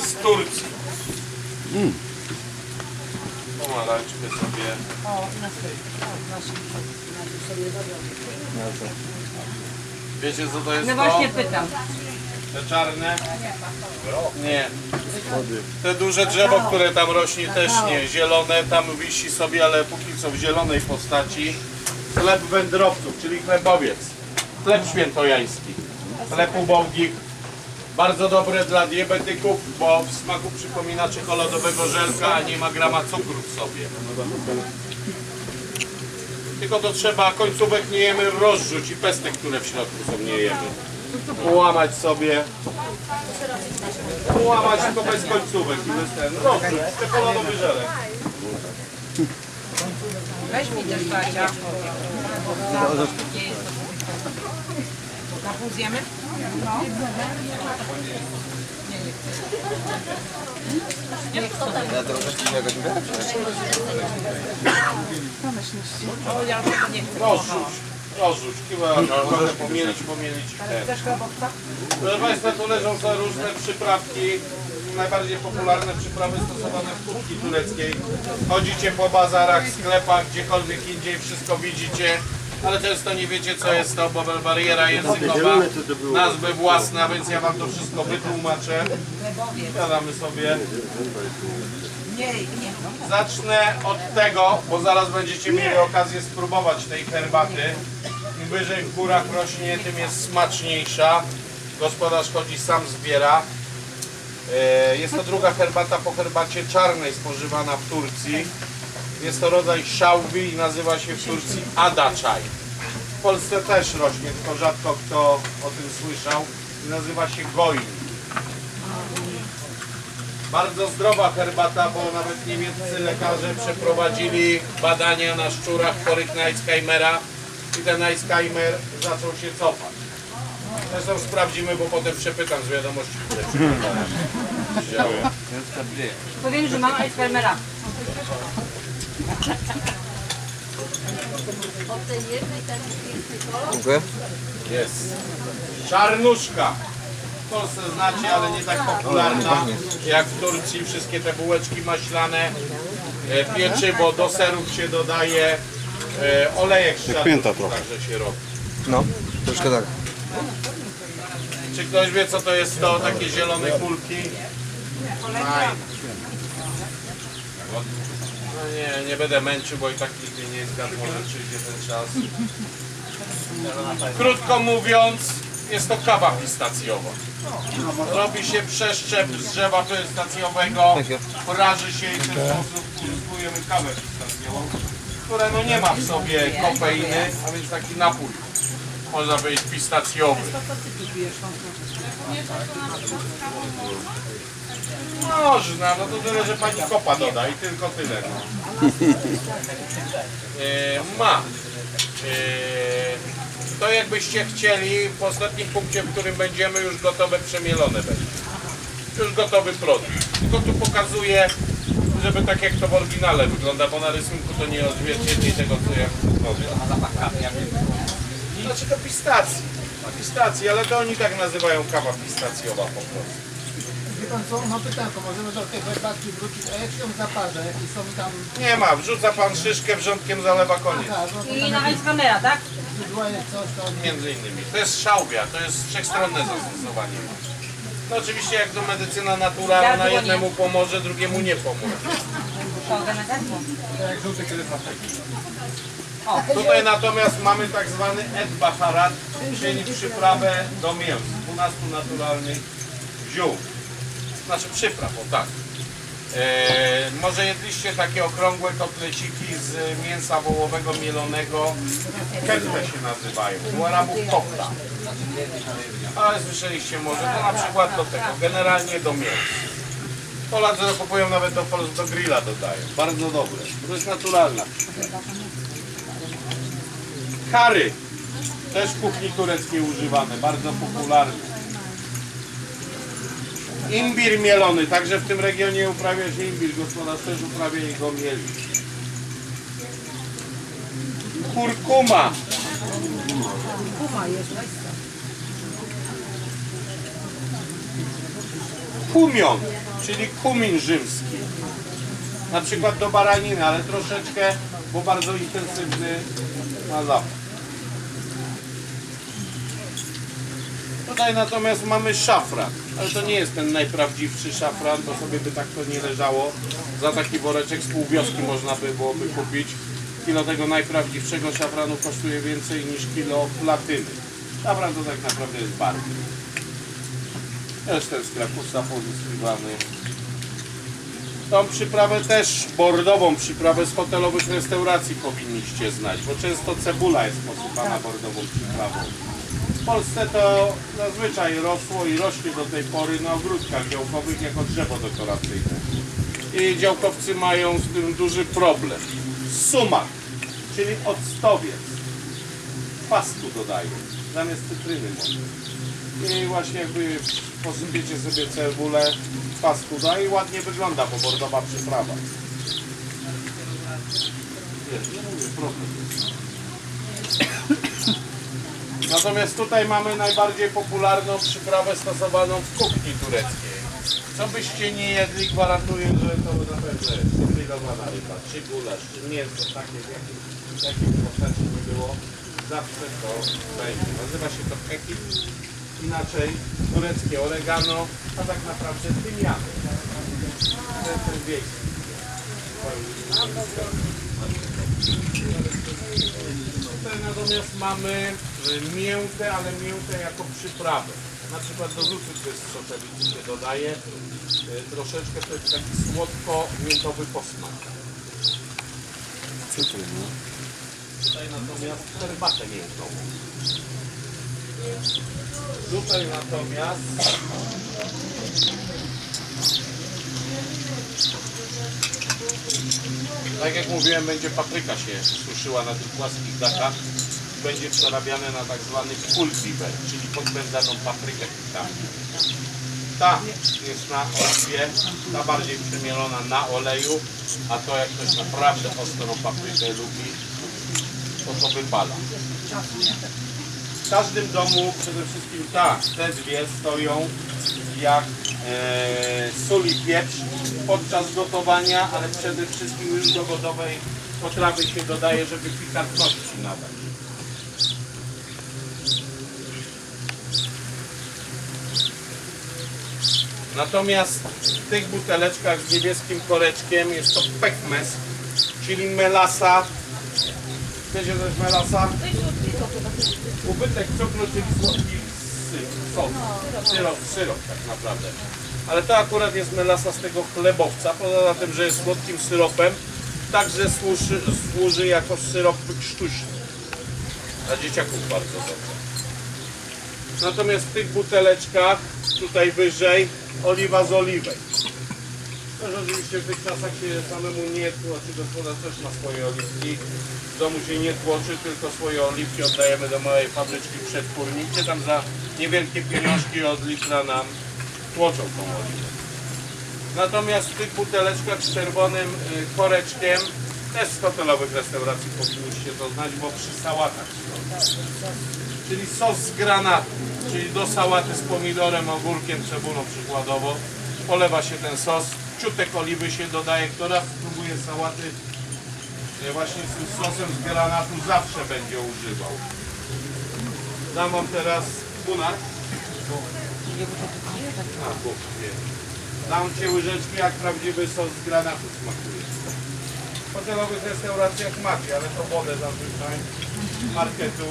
z Turcji. Pomarańczkę sobie. Wiecie co to jest No to? właśnie pytam. Te czarne? Nie. Te duże drzewo, które tam rośnie też nie. Zielone tam wisi sobie, ale póki co w zielonej postaci. Chleb wędrowców, czyli chlebowiec. Chleb świętojański. Chleb ubogich. Bardzo dobre dla diabetyków, bo w smaku przypomina czekoladowego żelka, a nie ma grama cukru w sobie. Tylko to trzeba końcówek nie jemy rozrzuć i pestek, które w środku są nie jemy. Połamać sobie. Połamać tylko bez końcówek i bez ten. Rozrzuć, czekoladowy żelek. Weź mi też Bacia. Na zjemy? Ja troszeczkę jakoś wiem, O, ja tego nie chcę. Rozrzuć. Rozrzuć. Chyba trochę pomielić, pomielić? Proszę Państwa, tu leżą sobie różne przyprawki. Najbardziej popularne przyprawy stosowane w kuchni tureckiej. Chodzicie po bazarach, sklepach, gdziekolwiek indziej, wszystko widzicie. Ale często nie wiecie co jest to, bo bariera językowa, nazwy własne, więc ja Wam to wszystko wytłumaczę. Gadamy sobie. Zacznę od tego, bo zaraz będziecie mieli okazję spróbować tej herbaty. Im wyżej w górach rośnie, tym jest smaczniejsza. Gospodarz chodzi sam zbiera. E, Jest to druga herbata po herbacie czarnej spożywana w Turcji. Jest to rodzaj szałwi i nazywa się w Turcji adaczaj. W Polsce też rośnie, tylko rzadko kto o tym słyszał. Nazywa się goin. Bardzo zdrowa herbata, bo nawet niemieccy lekarze przeprowadzili badania na szczurach chorych na Alzheimera i ten Alzheimer zaczął się cofać. Zresztą sprawdzimy, bo potem przepytam z wiadomości, które wziąłem. Powiem, że mam Alzheimera. Dziękuję. Jest. Czarnuszka. W Polsce znacie, ale nie tak popularna jak w Turcji. Wszystkie te bułeczki maślane, e, pieczywo, do serów się dodaje, e, olejek pięta trochę. także się robi. No, troszkę tak. Czy ktoś wie co to jest to, takie zielone kulki? Fajne. No nie, nie będę męczył, bo i tak nigdy nie zgadł, może przyjdzie ten czas. Krótko mówiąc, jest to kawa pistacjowa. Robi się przeszczep z drzewa pistacjowego, praży się i w ten sposób uzyskujemy kawę pistacjową, która no nie ma w sobie kofeiny, a więc taki napój, można powiedzieć pistacjowy. Można, no to tyle, że pani kopa doda i tylko tyle. No. E, ma. E, to jakbyście chcieli, w ostatnim punkcie, w którym będziemy, już gotowe przemielone będzie. Już gotowy produkt. Tylko tu pokazuję, żeby tak jak to w oryginale wygląda, bo na rysunku to nie odzwierciedli tego, co ja mówię. Znaczy to pistacji. Pistacji, ale to oni tak nazywają kawa pistacjowa po prostu. Wie pan co, mam pytanko, możemy do tej herbatki wrócić, a jak się zaparza, jakie są tam Nie ma, wrzuca pan szyszkę, wrzątkiem zalewa koniec. Aha, no I na Alzheimera, tak? mydła jest coś, to Między innymi. To jest szałwia, to jest wszechstronne zastosowanie. No oczywiście jak to medycyna naturalna, jednemu pomoże, drugiemu nie pomoże. Tutaj natomiast mamy tak zwany et baharat, czyli przyprawę do mięs, 12 naturalnych ziół. Znaczy przypraw, o tak. E, może jedliście takie okrągłe kotleciki z mięsa wołowego mielonego, kelte się nazywają, u Arabów kofta. Ale słyszeliście może, to na przykład do tego, generalnie do mięs. Polacy to kupują nawet do, do grilla dodają, bardzo dobre, to jest naturalna Kary. Też kuchni tureckiej używane, bardzo popularne. Imbir mielony, także w tym regionie uprawia się imbir, gospodarz też uprawia i go mieli. Kurkuma. kumion, czyli kumin rzymski. Na przykład do baraniny, ale troszeczkę, bo bardzo intensywny na zapach. Tutaj natomiast mamy szafran, ale to nie jest ten najprawdziwszy szafran, bo sobie by tak to nie leżało. Za taki woreczek z pół wioski można by byłoby kupić. Kilo tego najprawdziwszego szafranu kosztuje więcej niż kilo platyny. Szafran to tak naprawdę jest bardziej. Też ten z Krakusa pozyskiwany. Tą przyprawę też, bordową przyprawę z hotelowych restauracji powinniście znać, bo często cebula jest posypana bordową przyprawą. W Polsce to zazwyczaj rosło i rośnie do tej pory na ogródkach działkowych jako drzewo dekoracyjne. I działkowcy mają z tym duży problem. Sumak, czyli octowiec. Pasku dodają, zamiast cytryny może. I właśnie jakby posypiecie sobie cebulę pasku da i ładnie wygląda, bo bordowa przyprawa. Nie mówię, problem. Natomiast tutaj mamy najbardziej popularną przyprawę stosowaną w kuchni tureckiej. Co byście nie jedli, gwarantuję, że to naprawdę jest cywilizowana ryba, czy gulasz, czy mięso takie, w jakim, w jakim postaci nie było, zawsze to będzie. Nazywa się to kekik, inaczej tureckie oregano, a tak naprawdę tymian. To jest ten wiejski. Tutaj natomiast mamy y, miętę, ale miętę jako przyprawę. Na przykład do zupy z soczewicy się dodaje. Y, Troszeczkę to jest taki słodko-miętowy posmak. Cytryny. Tutaj natomiast herbatę miętą. Tutaj natomiast tak jak mówiłem, będzie papryka się suszyła na tych płaskich dachach. Będzie przerabiane na tak zwany kultiver, czyli podpędzaną paprykę. Ta jest na oliwie, ta bardziej przemielona na oleju, a to jak ktoś naprawdę ostrą paprykę lubi, to to wypala. W każdym domu przede wszystkim tak, te dwie stoją jak sól i pieprz podczas gotowania, ale przede wszystkim już do gotowej potrawy się dodaje, żeby pikantności nadać. Natomiast w tych buteleczkach z niebieskim koreczkiem jest to pekmes, czyli melasa. Wiecie co jest melasa? Ubytek cukru, czyli słodki sy- sos, syrop, syrop tak naprawdę. Ale to akurat jest melasa z tego chlebowca, poza tym, że jest słodkim syropem, także służy, służy jako syrop sztuczny. Dla dzieciaków bardzo dobrze. Natomiast w tych buteleczkach, tutaj wyżej, oliwa z oliwek. Też oczywiście w tych czasach się samemu nie tłoczy, gospodarz też ma swoje oliwki. W domu się nie tłoczy, tylko swoje oliwki oddajemy do małej fabryczki gdzie tam za niewielkie pieniążki od litra nam tłoczą tą oliwę. Natomiast w tych buteleczkach z czerwonym y, koreczkiem też z hotelowych restauracji powinniście to znać, bo przy sałatach. Czyli sos z granatu, czyli do sałaty z pomidorem, ogórkiem, cebulą przykładowo. Polewa się ten sos, ciutek oliwy się dodaje, kto raz spróbuje sałaty e, właśnie z tym sosem z granatu zawsze będzie używał. Dam wam teraz wie. Dam Ci łyżeczki, jak prawdziwy sos z granatu smakuje. W hotelowych restauracjach macie, ale to wodę zazwyczaj, marketu.